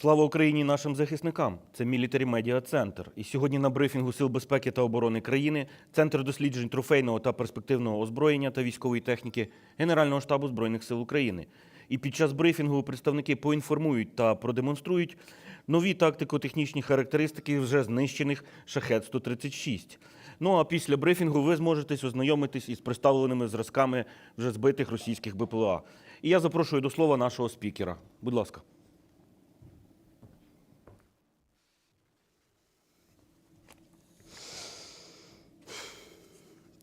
Слава Україні нашим захисникам! Це Military Media Center. І сьогодні на брифінгу Сил безпеки та оборони країни Центр досліджень трофейного та перспективного озброєння та військової техніки Генерального штабу Збройних сил України. І під час брифінгу представники поінформують та продемонструють нові тактико-технічні характеристики вже знищених шахет 136 Ну а після брифінгу ви зможете ознайомитись із представленими зразками вже збитих російських БПЛА. І я запрошую до слова нашого спікера. Будь ласка.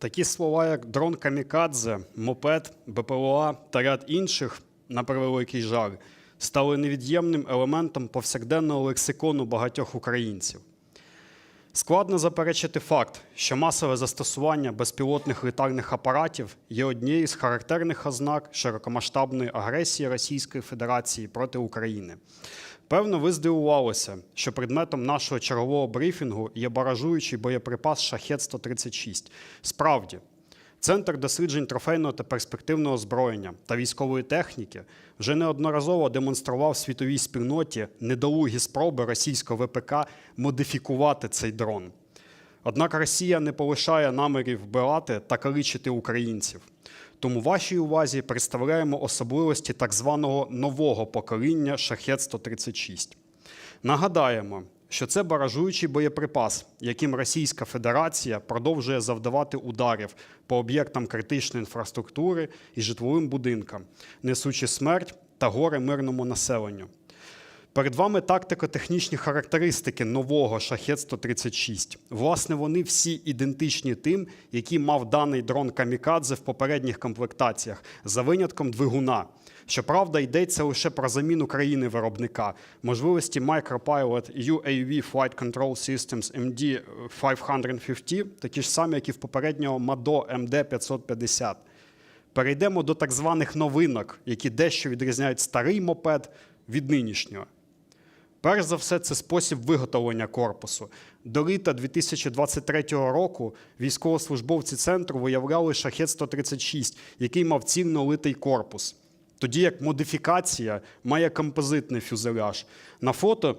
Такі слова, як дрон камікадзе, мопед, БПЛА та ряд інших, на превеликий жаль, стали невід'ємним елементом повсякденного лексикону багатьох українців. Складно заперечити факт, що масове застосування безпілотних літальних апаратів є однією з характерних ознак широкомасштабної агресії Російської Федерації проти України. Певно, ви здивувалися, що предметом нашого чергового брифінгу є баражуючий боєприпас шахет 136 Справді, Центр досліджень трофейного та перспективного озброєння та військової техніки вже неодноразово демонстрував світовій спільноті недолугі спроби російського ВПК модифікувати цей дрон. Однак Росія не полишає намірів вбивати та калічити українців. Тому вашій увазі представляємо особливості так званого нового покоління шахет 136 Нагадаємо, що це баражуючий боєприпас, яким Російська Федерація продовжує завдавати ударів по об'єктам критичної інфраструктури і житловим будинкам, несучи смерть та горе мирному населенню. Перед вами тактико-технічні характеристики нового шахет 136 Власне, вони всі ідентичні тим, які мав даний дрон Камікадзе в попередніх комплектаціях, за винятком двигуна. Щоправда, йдеться лише про заміну країни виробника, можливості Micropilot UAV Flight Control Systems MD 550, такі ж самі, як і в попереднього MADO MD 550. Перейдемо до так званих новинок, які дещо відрізняють старий мопед від нинішнього. Перш за все, це спосіб виготовлення корпусу. До літа 2023 року військовослужбовці центру виявляли шахет 136, який мав цільно литий корпус. Тоді як модифікація має композитний фюзеляж. На фото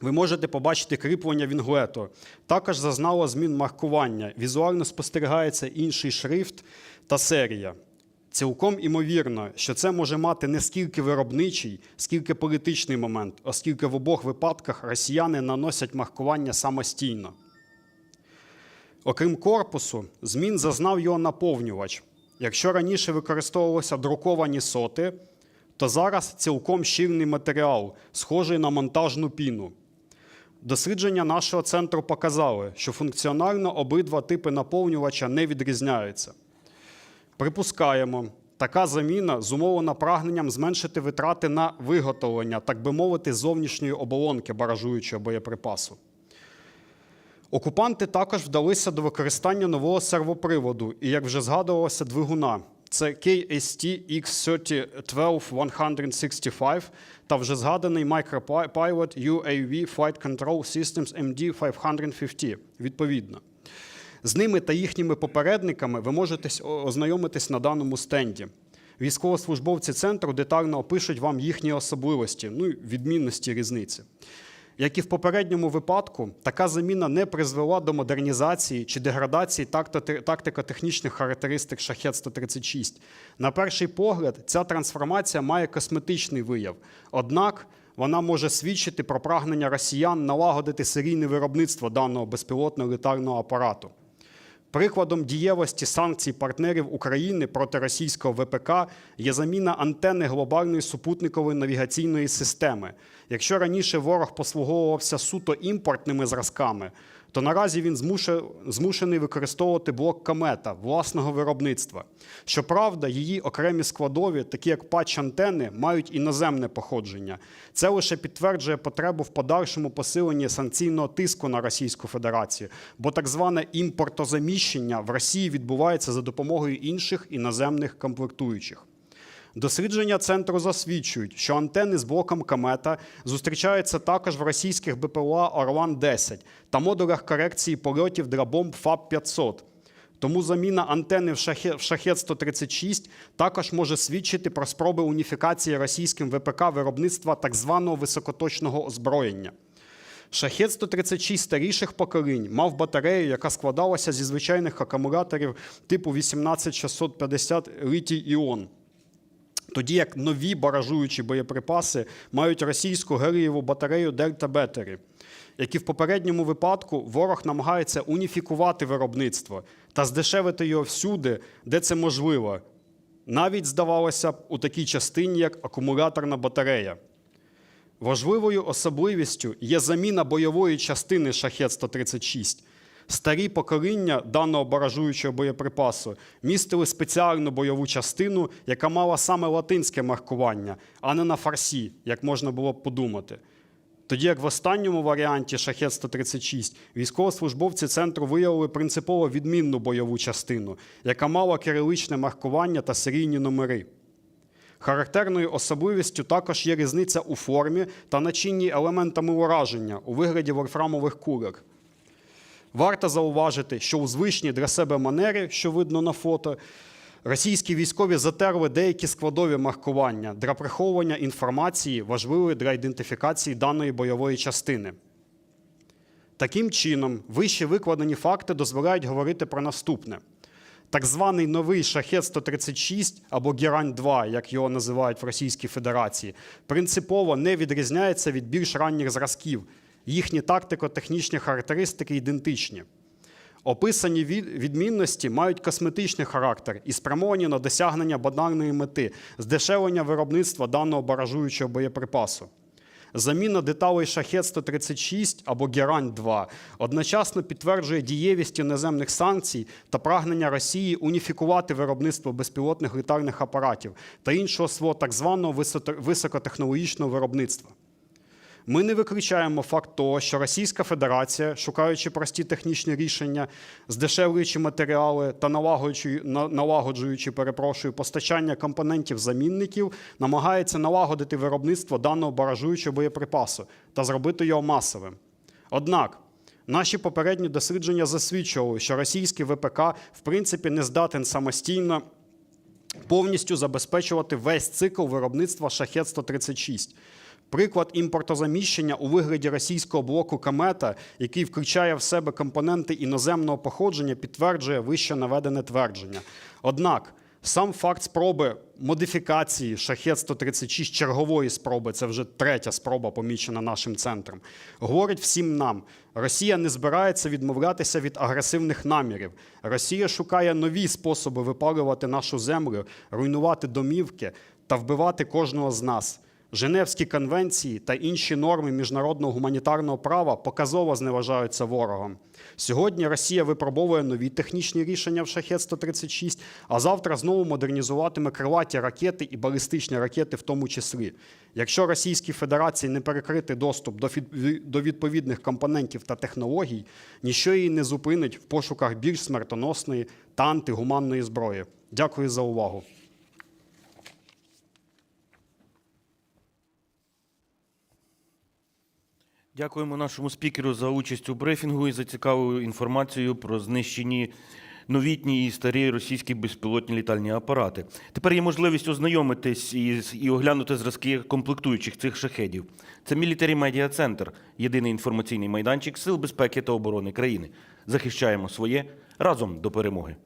ви можете побачити кріплення вінглету. Також зазнало змін маркування. Візуально спостерігається інший шрифт та серія. Цілком імовірно, що це може мати не скільки виробничий, скільки політичний момент, оскільки в обох випадках росіяни наносять маркування самостійно. Окрім корпусу, змін зазнав його наповнювач. Якщо раніше використовувалися друковані соти, то зараз цілком щільний матеріал, схожий на монтажну піну. Дослідження нашого центру показали, що функціонально обидва типи наповнювача не відрізняються. Припускаємо, така заміна зумовлена прагненням зменшити витрати на виготовлення, так би мовити, зовнішньої оболонки баражуючого боєприпасу. Окупанти також вдалися до використання нового сервоприводу і, як вже згадувалося, двигуна. Це KST X3012-165 та вже згаданий Micropilot UAV Flight Control Systems MD550, відповідно. З ними та їхніми попередниками ви можете ознайомитись на даному стенді. Військовослужбовці центру детально опишуть вам їхні особливості, ну і відмінності різниці. Як і в попередньому випадку, така заміна не призвела до модернізації чи деградації тактико-технічних характеристик шахет 136 На перший погляд, ця трансформація має косметичний вияв. Однак вона може свідчити про прагнення росіян налагодити серійне виробництво даного безпілотного літального апарату. Прикладом дієвості санкцій партнерів України проти російського ВПК є заміна антени глобальної супутникової навігаційної системи. Якщо раніше ворог послуговувався суто імпортними зразками, то наразі він змушений використовувати блок комета власного виробництва. Щоправда, її окремі складові, такі як патч антени, мають іноземне походження. Це лише підтверджує потребу в подальшому посиленні санкційного тиску на Російську Федерацію, бо так зване імпортозаміщення в Росії відбувається за допомогою інших іноземних комплектуючих. Дослідження центру засвідчують, що антени з блоком комета зустрічаються також в російських БПЛА Орлан 10 та модулях корекції польотів для бомб ФАБ 500 Тому заміна антени в шахет, в шахет 136 також може свідчити про спроби уніфікації російським ВПК виробництва так званого високоточного озброєння. Шахет 136 старіших поколінь мав батарею, яка складалася зі звичайних акумуляторів типу 18650 літій іон. Тоді як нові баражуючі боєприпаси мають російську гелієву батарею Дельта Бетері, які в попередньому випадку ворог намагається уніфікувати виробництво та здешевити його всюди, де це можливо, навіть здавалося б у такій частині, як акумуляторна батарея. Важливою особливістю є заміна бойової частини шахет 136. Старі покоління даного баражуючого боєприпасу містили спеціальну бойову частину, яка мала саме латинське маркування, а не на фарсі, як можна було б подумати. Тоді як в останньому варіанті шахет 136 військовослужбовці центру виявили принципово відмінну бойову частину, яка мала кириличне маркування та серійні номери. Характерною особливістю також є різниця у формі та начинні елементами ураження у вигляді вольфрамових кулек. Варто зауважити, що у звичній для себе манері, що видно на фото, російські військові затерли деякі складові маркування для приховування інформації, важливої для ідентифікації даної бойової частини. Таким чином, вище викладені факти дозволяють говорити про наступне. Так званий новий шахет 136 або Герань 2, як його називають в Російській Федерації, принципово не відрізняється від більш ранніх зразків. Їхні тактико-технічні характеристики ідентичні. Описані відмінності мають косметичний характер і спрямовані на досягнення банальної мети здешевлення виробництва даного баражуючого боєприпасу. Заміна деталей шахет 136 або Герань 2 одночасно підтверджує дієвість іноземних санкцій та прагнення Росії уніфікувати виробництво безпілотних літальних апаратів та іншого свого так званого високотехнологічного виробництва. Ми не виключаємо факт того, що Російська Федерація, шукаючи прості технічні рішення, здешевлюючи матеріали та налагоджуючи, налагоджуючи перепрошую, постачання компонентів замінників, намагається налагодити виробництво даного баражуючого боєприпасу та зробити його масовим. Однак наші попередні дослідження засвідчували, що російський ВПК в принципі не здатен самостійно повністю забезпечувати весь цикл виробництва шахет 136. Приклад імпортозаміщення у вигляді російського блоку Камета, який включає в себе компоненти іноземного походження, підтверджує вище наведене твердження. Однак сам факт спроби модифікації шахет 136 чергової спроби, це вже третя спроба, помічена нашим центром, говорить всім нам: Росія не збирається відмовлятися від агресивних намірів. Росія шукає нові способи випалювати нашу землю, руйнувати домівки та вбивати кожного з нас. Женевські конвенції та інші норми міжнародного гуманітарного права показово зневажаються ворогом. Сьогодні Росія випробовує нові технічні рішення в шахет 136, а завтра знову модернізуватиме крилаті ракети і балістичні ракети, в тому числі. Якщо Російській Федерації не перекрити доступ до відповідних компонентів та технологій, ніщо її не зупинить в пошуках більш смертоносної та антигуманної зброї. Дякую за увагу. Дякуємо нашому спікеру за участь у брифінгу і за цікаву інформацію про знищені новітні і старі російські безпілотні літальні апарати. Тепер є можливість ознайомитись із і оглянути зразки комплектуючих цих шахедів. Це Military Media Center, єдиний інформаційний майданчик Сил безпеки та оборони країни. Захищаємо своє разом до перемоги.